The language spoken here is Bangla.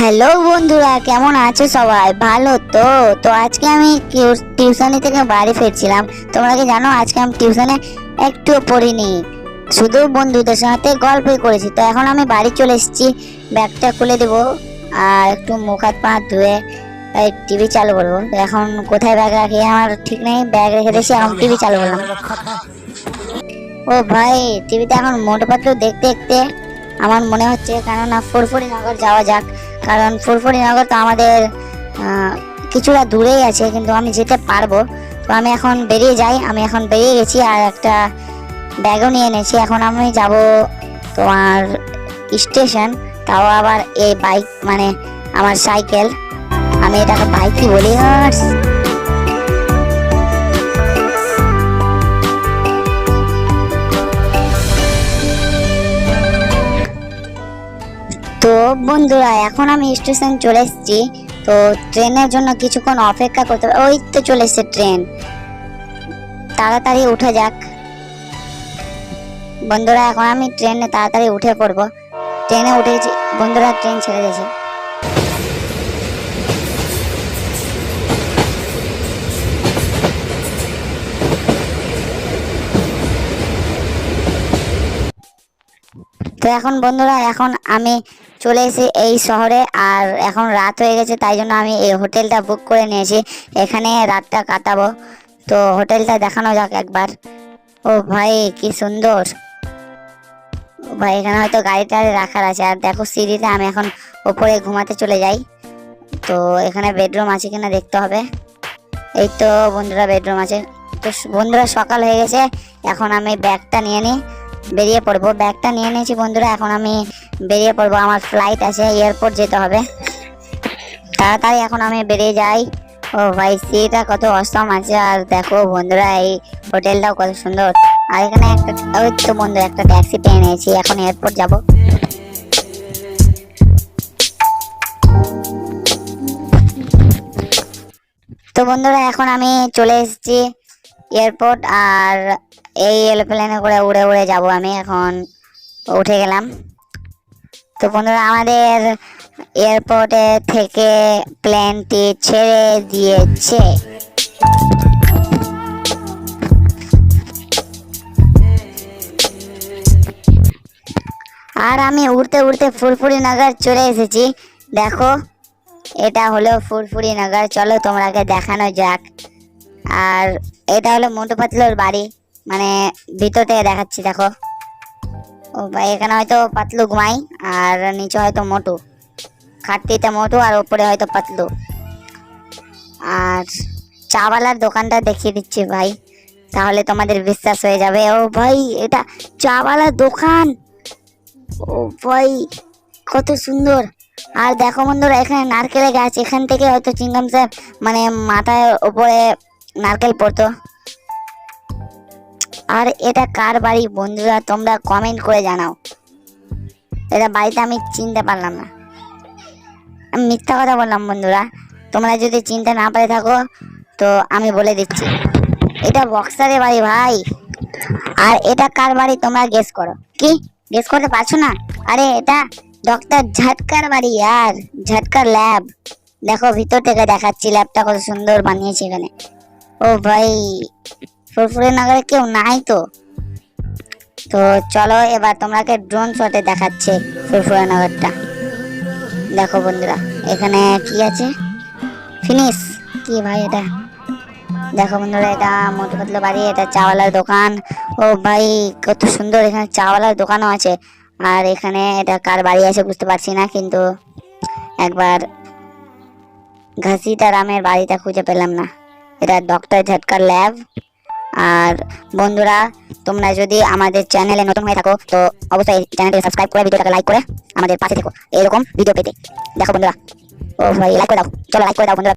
হ্যালো বন্ধুরা, কেমন আছো সবাই? ভালো তো? তো আজকে আমি টিউশনি থেকে বাড়ি ফিরছিলাম। তোমরা কি জানো, আজকে আমি টিউশনে একটুও পড়িনি। শুধু বন্ধুদের সাথে গল্পই করেছি। তো এখন আমি বাড়ি চলে এসেছি। ব্যাগটা খুলে দেব। আর একটু মুখ হাত পা ধুয়ে টিভি চালু করব। এখন কোথায় ব্যাগ রাখি? আমার ঠিক নেই। ব্যাগ রেখে দিয়েছি, এখন টিভি চালু করলাম। ও ভাই, টিভিতে এখন মোটো পাতলু দেখতে দেখতে আমার মনে হচ্ছে কেননা ফুরফুরি নগর যাওয়া যাক। কারণ ফুরফুরি নগর তো আমাদের কিছুটা দূরেই আছে, কিন্তু আমি যেতে পারব। তো আমি এখন বেরিয়ে যাই, আমি এখন বেরিয়ে গেছি আর একটা ব্যাগও নিয়ে এনেছি। এখন আমি যাব তোমার স্টেশন তাও আবার এই বাইক মানে আমার সাইকেল আমি এটাকে বাইকই বলি আর বন্ধুরা, এখন আমি স্টেশন চলে এসেছি। তো ট্রেনের জন্য কিছুক্ষণ অপেক্ষা করতে হবে। ওই তো চলে এসছে ট্রেন। তাড়াতাড়ি উঠে যাক। বন্ধুরা, এখন আমি ট্রেনে তাড়াতাড়ি উঠে পড়ব। ট্রেনে উঠেছি বন্ধুরা, ট্রেন ছেড়ে দিয়েছে। এখন বন্ধুরা, এখন আমি চলে এসে এই শহরে আর এখন রাত হয়ে গেছে, তাই জন্য আমি এই হোটেলটা বুক করে নিয়েছি। এখানে রাতটা কাটাবো। তো হোটেলটা দেখানো যাক একবার। ও ভাই, কি সুন্দর। ভাই, এখানে হয়তো গাড়ি টাড়ি রাখার আছে। আর দেখো সিঁড়িতে আমি এখন ওপরে ঘুমাতে চলে যাই। তো এখানে বেডরুম আছে কিনা দেখতে হবে। এই তো বন্ধুরা, বেডরুম আছে। তো বন্ধুরা, সকাল হয়ে গেছে। এখন আমি ব্যাগটা নিয়ে নিই। বেরিয়ে পড়ব। ব্যাগটা নিয়ে নিয়েছি বন্ধুরা, এখন আমি বেরিয়ে পড়ব। আমার ফ্লাইট আছে এয়ারপোর্ট যেতে হবে। তাড়াতাড়ি এখন আমি বেরিয়ে যাই। ও ভাই সিটা কত অসম আছে। আর দেখো বন্ধুরা, এই হোটেলটাও কত সুন্দর। আর এখানে একটা, ওই তো বন্ধু, একটা ট্যাক্সি পেয়ে নিয়েছি। এখন এয়ারপোর্ট যাব। তো বন্ধুরা, এখন আমি চলে এসেছি এয়ারপোর্ট আর এই এরোপ্লেনে করে উড়ে উড়ে যাব আমি এখন। উঠে গেলাম। তো বন্ধুরা, আমাদের এয়ারপোর্টে থেকে প্লেনটি ছেড়ে দিয়েছে। আর আমি উড়তে উড়তে ফুরফুরি নগর চলে এসেছি। দেখো, এটা হলো ফুরফুরি নগর। চলো তোমাকে দেখানো যাক। আর এটা হলো মোটু পাতলুর বাড়ি। মানে ভিতর থেকে দেখাচ্ছি, দেখো। ও ভাই, এখানে হয়তো পাতলু ঘুমাই, আর নিচে হয়তো মোটু। খাটতিতে মোটু, আর উপরে হয়তো পাতলু। আর চাওয়ালার দোকানটা দেখিয়ে দিচ্ছি, ভাই। তাহলে তোমাদের বিশ্বাস হয়ে যাবে। ও ভাই, এটা চাওয়ালার দোকান? ও ভাই, কত সুন্দর। আর দেখো বন্ধুরা, এখানে নারকেলের গাছ। এখান থেকে হয়তো চিংগাম স্যার মানে মাথায় ওপরে নারকেল পড়তো। আর এটা কার বাড়ি বন্ধুরা, তোমরা কমেন্ট করে জানাও। এটা বাড়িতে আমি চিনতে পারলাম না। আমি মিথ্যা কথা বললাম বন্ধুরা, তোমরা যদি চিনতে না পারে থাকো, তো আমি বলে দিচ্ছি। এটা বক্সারের বাড়ি ভাই। আর এটা কার বাড়ি তোমরা গেস করো। কি? গেস করতে পারছ না? আরে এটা ডক্টর ঝাটকার বাড়ি আর, ঝাটকার ল্যাব দেখো ভিতর থেকে দেখাচ্ছি ল্যাবটা কত সুন্দর বানিয়েছে এখানে। ও ভাই। ফুরফুরে নগরে কেউ নাই তো। তো চলো এবার তোমাকে ড্রোন শটে দেখাচ্ছে ফুরফুরে নগরটা। দেখো বন্ধুরা, এখানে কি আছে? ফিনিশ কি ভাই এটা? দেখো বন্ধুরা, এটা মোটু পাতলু বাড়ি, এটা চাওয়ালার দোকান। ও ভাই, কত সুন্দর, এখানে চাওয়ালার দোকানও আছে। আর এখানে এটা কার বাড়ি আছে বুঝতে পারছি না, কিন্তু একবার ঘাসিটা রামের বাড়িটা খুঁজে পেলাম না। এটা ডক্টর ঝটকার ল্যাব আর বন্ধুরা, তোমরা যদি আমাদের চ্যানেলে নতুন হয়ে থাকো, তো অবশ্যই চ্যানেলটি সাবস্ক্রাইব করে, ভিডিওটাকে লাইক করে আমাদের পাশে থেকো। এরকম ভিডিও পেতে। দেখো বন্ধুরা। ও ভাই লাইক করে দাও। চলো লাইক করে দাও বন্ধুরা।